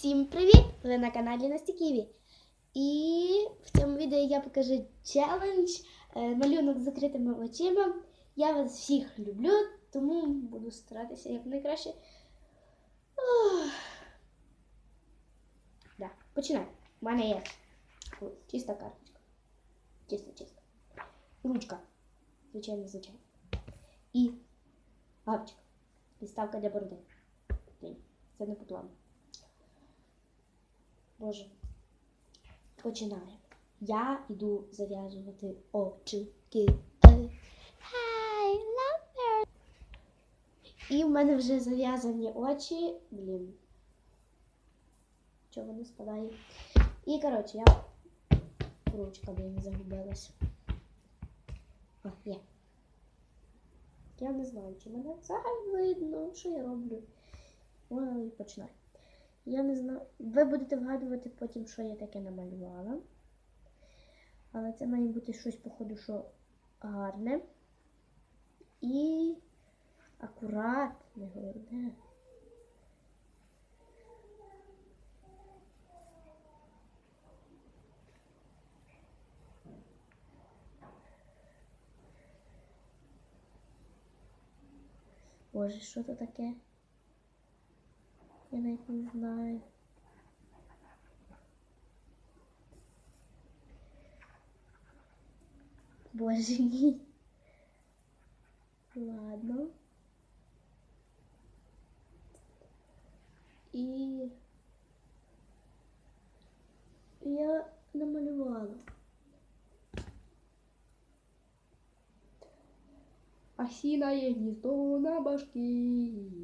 Всім привіт! Ви на каналі Насті Ківі. І в цьому відео я покажу челендж е, малюнок з закритими очима. Я вас всіх люблю, тому буду старатися як найкраще. Да, починай. У мене є чиста карточка. Чиста, чиста. Ручка. Звичайно, звичайно. І гавчик. Підставка для бороди. Це не по плану. Боже. Починаємо. Я йду зав'язувати очки. Hi, lover. І в мене вже зав'язані очі. Блін. Чого не спадає? І, коротше, я. Ручка, блін, загубилась. О, є. Я не знаю, чи мене взагалі видно, що я роблю. Ой, починаю. Я не знаю. Ви будете вгадувати потім, що я таке намалювала. Але це має бути щось, походу, що гарне. І акуратне, головне. Боже, що це таке? Я навіть не знаю. Боже мій. Ладно. І я намалювала. Осиное гнездо на башке.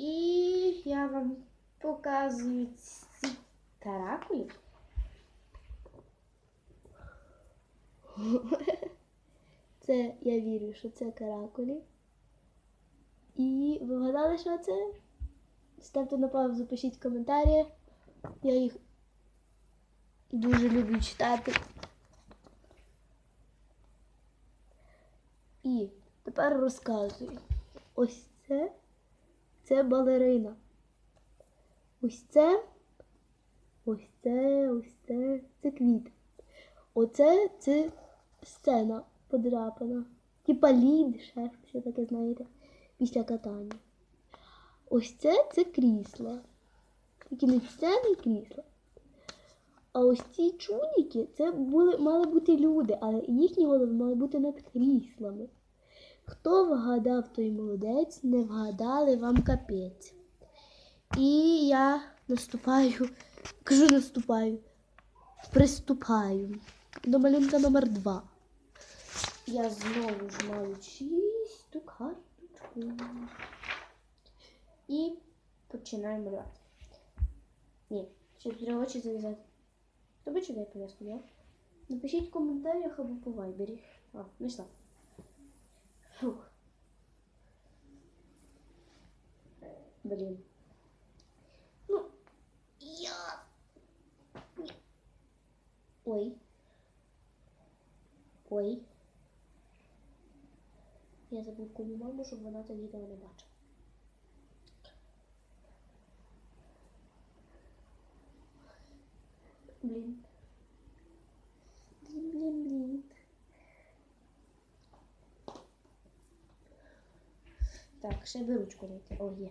І я вам показую ці каракулі. Це я вірю, що це каракулі. І ви вгадали, що це? Ставте на паузу, пишіть коментарі. Я їх дуже люблю читати. І тепер розказую. Ось це це балерина. Ось це, ось це, ось це, це квіт. Оце це сцена подряпана. Типа лід, ще що таке, знаєте, після катання. Ось це це крісло. Тільки не сцена і крісла. А ось ці чудики, це були, мали бути люди, але їхні голови мали бути над кріслами. Хто вгадав, той молодець, не вгадали вам капець. І я наступаю, кажу наступаю, приступаю до малюнка номер два. Я знову ж маю чисту карточку. І починаю малювати. Ні, ще треба очі зав'язати. Хто бачив, я пов'язку, я? Напишіть в коментарях або по вайбері. А, знайшла. Блін. Ну, я. Ой. Ой. Я кому маму, щоб вона це відео не бачила. Блін. Блін, блін, блін. Так, ще би ручку знайти. О, є.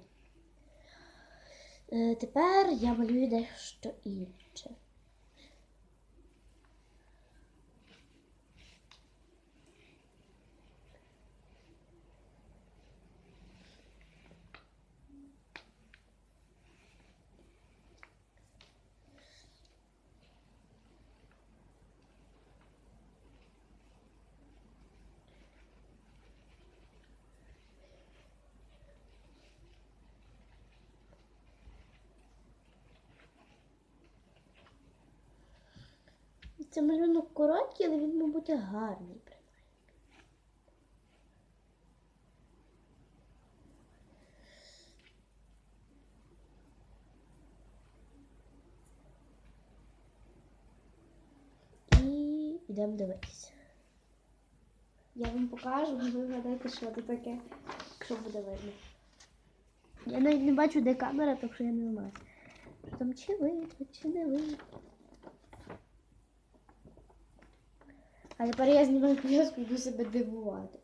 Е, тепер я малюю дещо інше. Це малюнок короткий, але він, мабуть, гарний. І йдемо дивитися. Я вам покажу, а ви вгадаєте, що це таке. якщо буде видно. Я навіть не бачу, де камера, так що я не знаю. Що Там чи видно, чи не видно. А тепер я знімаю пов'язку і йду себе дивувати.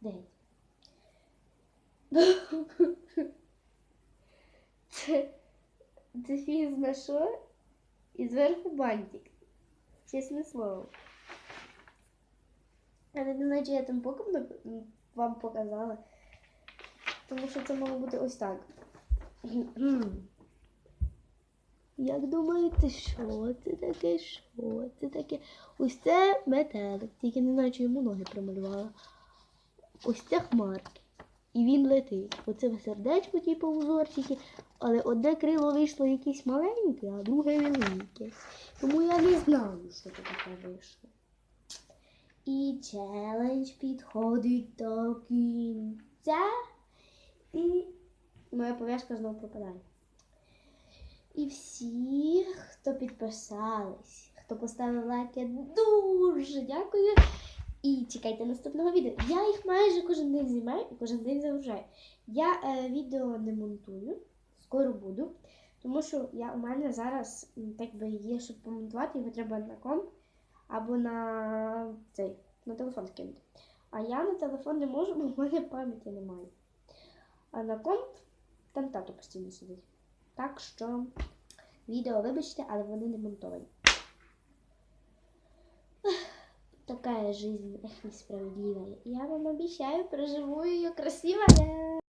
Дивіться. Це, це фіг знайшов і зверху бантик. Чесне слово. Я не знаю, чи я там боком вам показала. Тому що це мало бути ось так. Як думаєте, що це таке? Що це таке? Ось це метелик, тільки не знаю, чи йому ноги прималювала. Ось це хмарки. І він летить. Оце сердечко, типу, узорчики, але одне крило вийшло якесь маленьке, а друге велике. Тому я не знаю, що це таке вийшло. І челендж підходить до кінця. І моя пов'язка знову пропадає. І всі, хто підписались, хто поставив лайки, дуже дякую. І чекайте наступного відео. Я їх майже кожен день знімаю і кожен день загружаю. Я е, відео не монтую, скоро буду. Тому що я, у мене зараз так би є, щоб помонтувати, його треба на комп або на цей, на телефон скинути. А я на телефон не можу, бо в мене пам'яті немає. А на комп там тато постійно сидить. Так що відео, вибачте, але вони не монтовані. Така жизнь, эх, несправедливая. Я вам обещаю, проживу ее красивая.